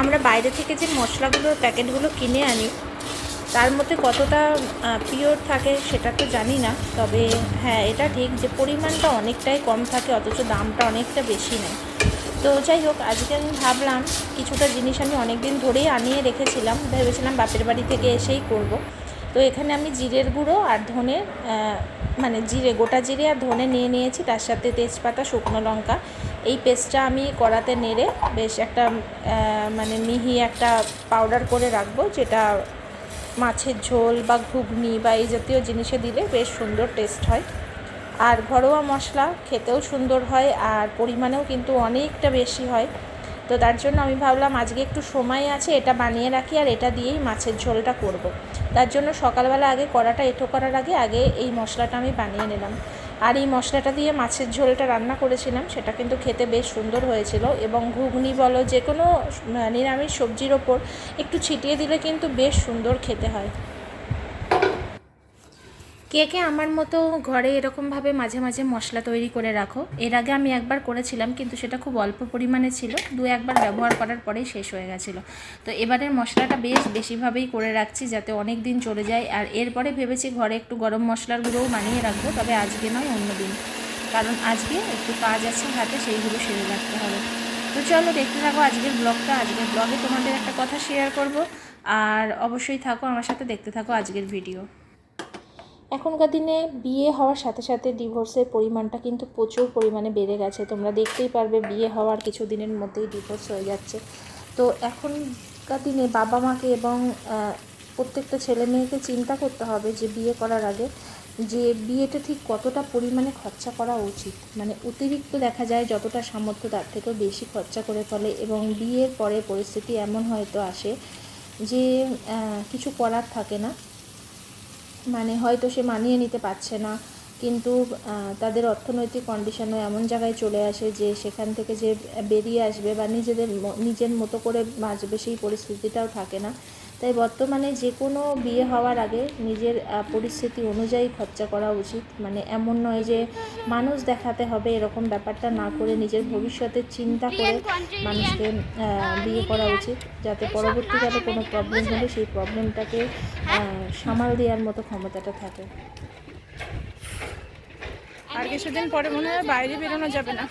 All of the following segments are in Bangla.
আমরা বাইরে থেকে যে মশলাগুলো, প্যাকেটগুলো কিনে আনি, তার মধ্যে কতটা পিওর থাকে সেটা তো জানি না। তবে হ্যাঁ এটা ঠিক যে পরিমাণটা অনেকটাই কম থাকে, অথচ দামটা অনেকটা বেশি নেয় তো যাই হোক, আজকে আমি ভাবলাম কিছুটা জিনিস আমি অনেক দিন ধরেই আনিয়ে রেখেছিলাম। ভেবেছিলাম বাপের বাড়ি থেকে এসেই করব। তো এখানে আমি জিরের গুঁড়ো আর ধনে মানে জিরে, গোটা জিরে আর ধনে নিয়ে নিয়েছি। তার সাথে তেজপাতা, শুকনো লঙ্কা। এই পেস্টটা আমি কড়াতে নেড়ে বেশ একটা মানে মিহি একটা পাউডার করে রাখব, যেটা মাছের ঝোল বা ঘুগনি বা এই জাতীয় জিনিসে দিলে বেশ সুন্দর টেস্ট হয়। আর ঘরোয়া মশলা খেতেও সুন্দর হয় আর পরিমাণেও কিন্তু অনেকটা বেশি হয়। তো তার জন্য আমি ভাবলাম আজকে একটু সময় আছে, এটা বানিয়ে রাখি আর এটা দিয়েই মাছের ঝোলটা করব। তার জন্য সকালবেলা আগে কড়াটা এঁটো করার আগে আগে এই মশলাটা আমি বানিয়ে নিলাম। আর এই মশলাটা দিয়ে মাছের ঝোলটা রান্না করেছিলাম, সেটা কিন্তু খেতে বেশ সুন্দর হয়েছিল এবং ঘুগনি বলো যে কোনো নিরামিষ সবজির ওপর একটু ছিটিয়ে দিলে কিন্তু বেশ সুন্দর খেতে হয়। কে কে আমার মতো ঘরে এরকমভাবে মাঝে মাঝে মশলা তৈরি করে রাখো, এর আগে আমি একবার করেছিলাম, কিন্তু সেটা খুব অল্প পরিমাণে ছিল, দু একবার ব্যবহার করার পরেই শেষ হয়ে গেছিল। তো এবারের মশলাটা বেশ বেশিভাবেই করে রাখছি যাতে অনেক দিন চলে যায়, আর এরপরে ভেবেছি ঘরে একটু গরম মশলার গুঁড়োও বানিয়ে রাখব, তবে আজকে নয়, অন্য দিন। কারণ আজকে একটু কাজ আছে হাতে, সেইগুলো সেরে রাখতে হবে। তো চলো দেখতে থাকো আজকের ব্লগটা, আজকের ব্লগে তোমাদের একটা কথা শেয়ার করব, আর অবশ্যই থাকো আমার সাথে, দেখতে থাকো আজকের ভিডিও। এখনকার দিনে বিয়ে হওয়ার সাথে সাথে ডিভোর্সের পরিমাণটা কিন্তু প্রচুর পরিমাণে বেড়ে গেছে। তোমরা দেখতেই পারবে, বিয়ে হওয়ার কিছু দিনের মধ্যেই ডিভোর্স হয়ে যাচ্ছে। তো এখনকার দিনে বাবা মাকে এবং প্রত্যেকটা ছেলে মেয়েকে চিন্তা করতে হবে যে বিয়ে করার আগে যে বিয়েটা ঠিক কতটা পরিমাণে খরচা করা উচিত। মানে অতিরিক্ত দেখা যায় যতটা সামর্থ্য তার থেকেও বেশি খরচা করে ফেলে এবং বিয়ের পরে পরিস্থিতি এমন হয়তো আসে যে কিছু করার থাকে না। মানে হয়তো সে মানিয়ে নিতে পারছে না। কিন্তু তাদের অর্থনৈতিক কন্ডিশনও এমন জায়গায় চলে আসে যে সেখান থেকে যে বেরিয়ে আসবে বা নিজেদের নিজের মতো করে বাঁচবে সেই পরিস্থিতিটাও থাকে না। তাই বর্তমানে যে কোনো বিয়ে হওয়ার আগে নিজের পরিস্থিতি অনুযায়ী খরচা করা উচিত। মানে এমন নয় যে মানুষ দেখাতে হবে এরকম ব্যাপারটা না করে নিজের ভবিষ্যতের চিন্তা করে মানুষকে বিয়ে করা উচিত। যাতে পরবর্তীকালে কোনো প্রবলেম হলে সেই প্রবলেমটাকে সামাল দেওয়ার মতো ক্ষমতাটা থাকে। আর কিছুদিন পরে মনে হয় বাইরে বেরোনো যাবে না।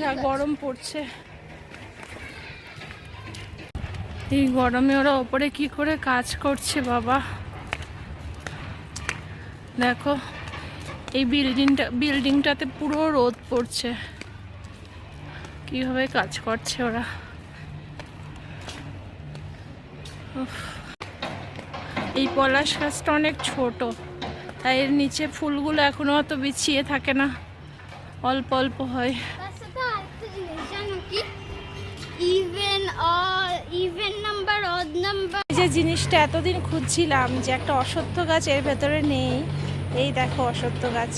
যা গরম পড়ছে। এই গরমে ওরা ওপরে কি করে কাজ করছে বাবা। দেখো এই বিল্ডিংটা বিল্ডিংটাতে পুরো রোদ পড়ছে। কীভাবে কাজ করছে ওরা। এই পলাশ গাছটা অনেক ছোট। তাই এর নিচে ফুলগুলো এখনও অত বিছিয়ে থাকে না। অল্প অল্প হয়। নাম্বার যে জিনিসটা এতদিন খুঁজছিলাম যে একটা অসত্য গাছ এর ভেতরে নেই। এই দেখো অসত্য গাছ।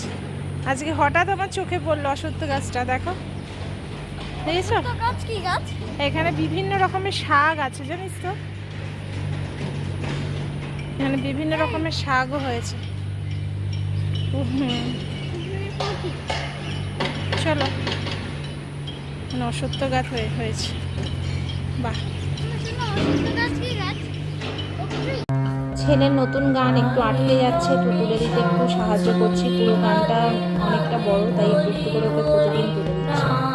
আজকে হঠাৎ আমার চোখে পড়ল অসত্য গাছটা দেখো। দেখেছ? গাছ কি গাছ? এখানে বিভিন্ন রকমের শাক আছে জানিস তো? এখানে বিভিন্ন রকমের শাকও হয়েছে। চলো। মানে অসত্য গাছ হয়ে হয়েছে। বাহ। ছেলের নতুন গান একটু আটকে যাচ্ছে। তো তুলে দিতে একটু সাহায্য করছি। পুরো গানটা অনেকটা বড়, তাই একটু একটু করে ওকে প্রতিদিন তুলে দিচ্ছি।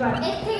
Okay.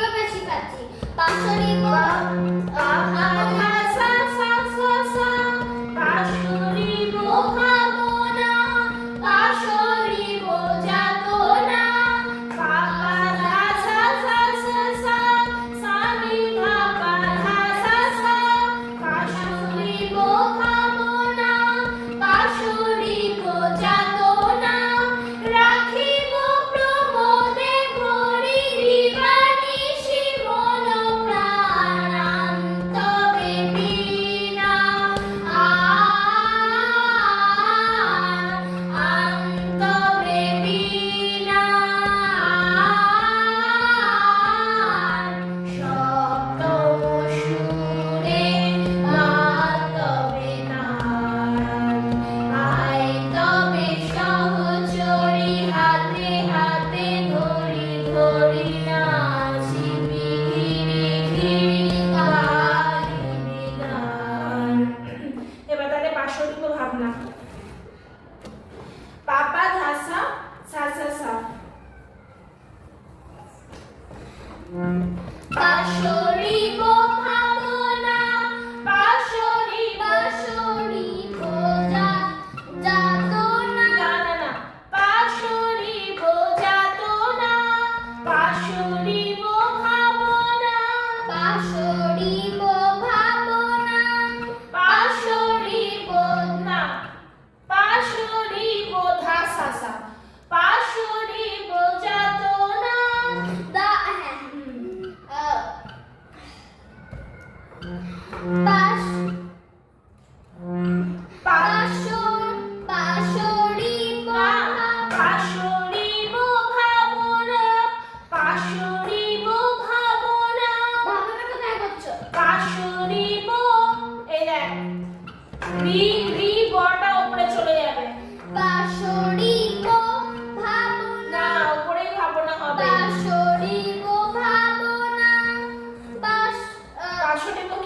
আসো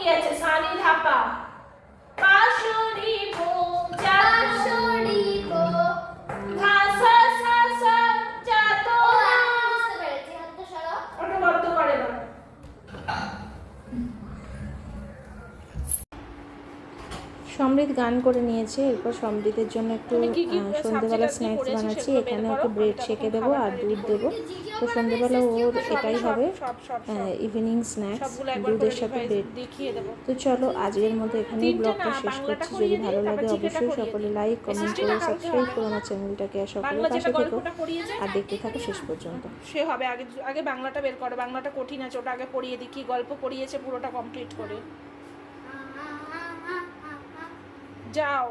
কি গান করে নিয়েছে এরপর সমৃদ্ধের জন্য একটু সন্ধ্যেবেলা স্ন্যাক্স বানাচ্ছি এখানে একটু ব্রেড শেখে দেবো আর দুধ দেবো। তো সন্ধ্যেবেলা ওর এটাই হবে ইভিনিং স্ন্যাক্স দুধের সাথে ব্রেড তো চলো আজকের মতো এখানেই ব্লগটা শেষ করছি। যদি ভালো লাগে অবশ্যই সকলে লাইক কমেন্ট করে সাবস্ক্রাইব করো আমার চ্যানেলটাকে আর সকলে পাশে থেকো। আর দেখতে থাকো শেষ পর্যন্ত। সে হবে আগে আগে বাংলাটা বের করো বাংলাটা কঠিন আছে ওটা আগে পড়িয়ে দিই কি গল্প পড়িয়েছে পুরোটা কমপ্লিট করে। যাও।